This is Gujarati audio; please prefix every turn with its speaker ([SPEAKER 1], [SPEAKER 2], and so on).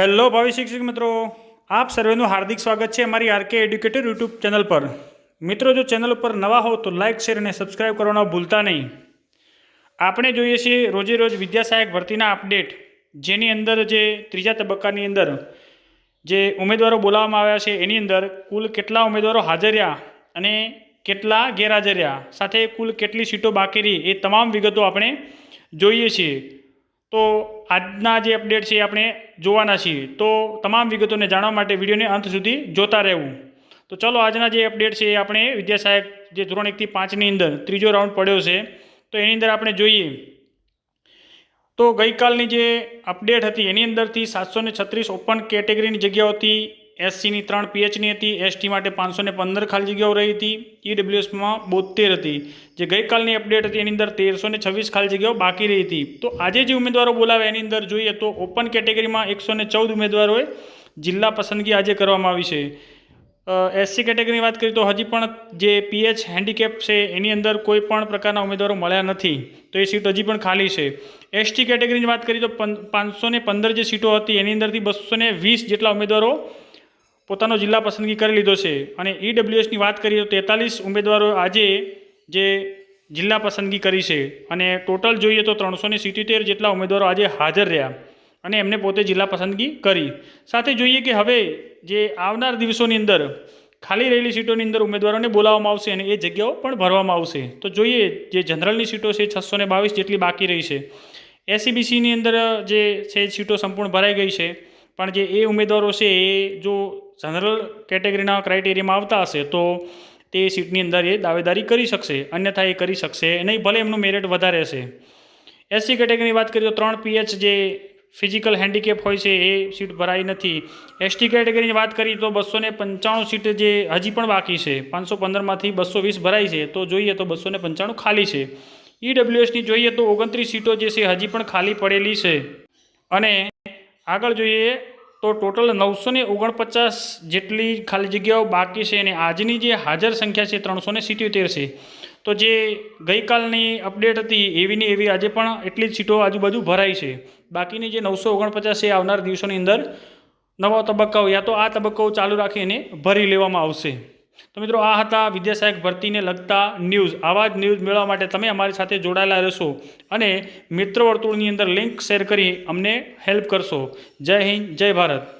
[SPEAKER 1] હેલો ભાવિ શિક્ષક મિત્રો. આપ સર્વેનું હાર્દિક સ્વાગત છે અમારી આરકે એડ્યુકેટર યુટ્યુબ ચેનલ પર. મિત્રો, જો ચેનલ ઉપર નવા હો તો લાઇક શેર અને સબસ્ક્રાઇબ કરવાનું ભૂલતા નહીં. આપણે જોઈએ છીએ રોજે રોજ વિદ્યા સહાયક ભરતીના અપડેટ. જેની અંદર જે ત્રીજા તબક્કાની અંદર જે ઉમેદવારો બોલાવવામાં આવ્યા છે, એની અંદર કુલ કેટલા ઉમેદવારો હાજર અને કેટલા ગેરહાજર રહ્યા? સાથે કુલ કેટલી સીટો બાકી રહી? એ તમામ વિગતો આપણે જોઈએ છીએ. તો આજના જે અપડેટ છે એ આપણે જોવાના છીએ. તો તમામ વિગતોને જાણવા માટે વિડીયોને અંત સુધી જોતા રહેવું. તો ચલો આજના જે અપડેટ છે એ આપણે વિદ્યા જે ધોરણ એકથી પાંચની અંદર ત્રીજો રાઉન્ડ પડ્યો છે, તો એની અંદર આપણે જોઈએ. તો ગઈકાલની જે અપડેટ હતી એની અંદરથી સાતસો છત્રીસ ઓપન કેટેગરીની જગ્યાઓ હતી એસસીની ત્રણ પીએચની હતી, એસટી માટે પાંચસો ને પંદર ખાલી જગ્યાઓ રહી હતી, ઈડબ્લ્યુએસમાં બોતેર હતી. જે ગઈકાલની અપડેટ હતી, એની અંદર તેરસો ને છવ્વીસ ખાલી જગ્યાઓ બાકી રહી હતી. તો આજે જે ઉમેદવારો બોલાવે એની અંદર જોઈએ તો ઓપન કેટેગરીમાં એકસો ને ચૌદ ઉમેદવારોએ જિલ્લા પસંદગી આજે કરવામાં આવી છે. એસસી કેટેગરીની વાત કરીએ તો હજી પણ જે પીએચ હેન્ડીકેપ છે, એની અંદર કોઈ પણ પ્રકારના ઉમેદવારો મળ્યા નથી. તો એ સીટ હજી પણ ખાલી છે. એસટી કેટેગરીની વાત કરીએ તો પાંચસો પંદર જે સીટો હતી, એની અંદરથી બસો વીસ જેટલા ઉમેદવારો પોતાનો જિલ્લા પસંદગી કરી લીધો છે અને ઈડબ્લ્યુએસની વાત કરીએ તો તેતાલીસ ઉમેદવારો આજે જે જિલ્લા પસંદગી કરી છે અને ટોટલ જોઈએ તો ત્રણસો સિત્યોતેર જેટલા ઉમેદવારો આજે હાજર રહ્યા અને એમને પોતે જિલ્લા પસંદગી કરી. સાથે જોઈએ કે હવે જે આવનાર દિવસોની અંદર ખાલી રહેલી સીટોની અંદર ઉમેદવારોને બોલાવવામાં આવશે અને એ જગ્યાઓ પણ ભરવામાં આવશે. તો જોઈએ જે જનરલની સીટો છે છસો ને બાવીસ જેટલી બાકી રહી છે. એસીબીસીની અંદર જે છે સીટો સંપૂર્ણ ભરાઈ ગઈ છે. પણ જે એ ઉમેદવારો છે એ જો જનરલ કેટેગરીના ક્રાઇટેરિયામાં આવતા હશે તો તે સીટની અંદર એ દાવેદારી કરી શકશે, અન્યથા એ કરી શકશે નહીં, ભલે એમનું મેરિટ વધારે હશે. એસસી કેટેગરીની વાત કરીએ તો ત્રણ પીએચ જે ફિઝિકલ હેન્ડીકેપ હોય છે એ સીટ ભરાઈ નથી. એસટી કેટેગરીની વાત કરીએ તો બસો પંચાણું સીટ જે હજી પણ બાકી છે, પાંચસો પંદરમાંથી બસો વીસ ભરાઈ છે, તો જોઈએ તો બસો પંચાણું ખાલી છે. ઈડબ્લ્યુએસની જોઈએ તો ઓગણત્રીસ સીટો જે છે હજી પણ ખાલી પડેલી છે. અને આગળ જોઈએ તો ટોટલ નવસો ને ઓગણપચાસ જેટલી ખાલી જગ્યાઓ બાકી છે અને આજની જે હાજર સંખ્યા છે ત્રણસો ને સિત્યોતેર છે. તો જે ગઈકાલની અપડેટ હતી એવીની એવી આજે પણ એટલી જ સીટો આજુબાજુ ભરાઈ છે. બાકીની જે નવસો ઓગણપચાસ છે આવનાર દિવસોની અંદર નવા તબક્કાઓ યા તો આ તબક્કાઓ ચાલુ રાખીને ભરી લેવામાં આવશે. તો મિત્રો આ હતા વિદ્યા સહાયક ભરતીને લગતા ન્યૂઝ. આવા જ ન્યૂઝ મેળવવા માટે તમે અમારી સાથે જોડાયેલા રહેશો અને મિત્ર વર્તુળની અંદર લિંક શેર કરી અમને હેલ્પ કરશો. જય હિન્દ, જય ભારત.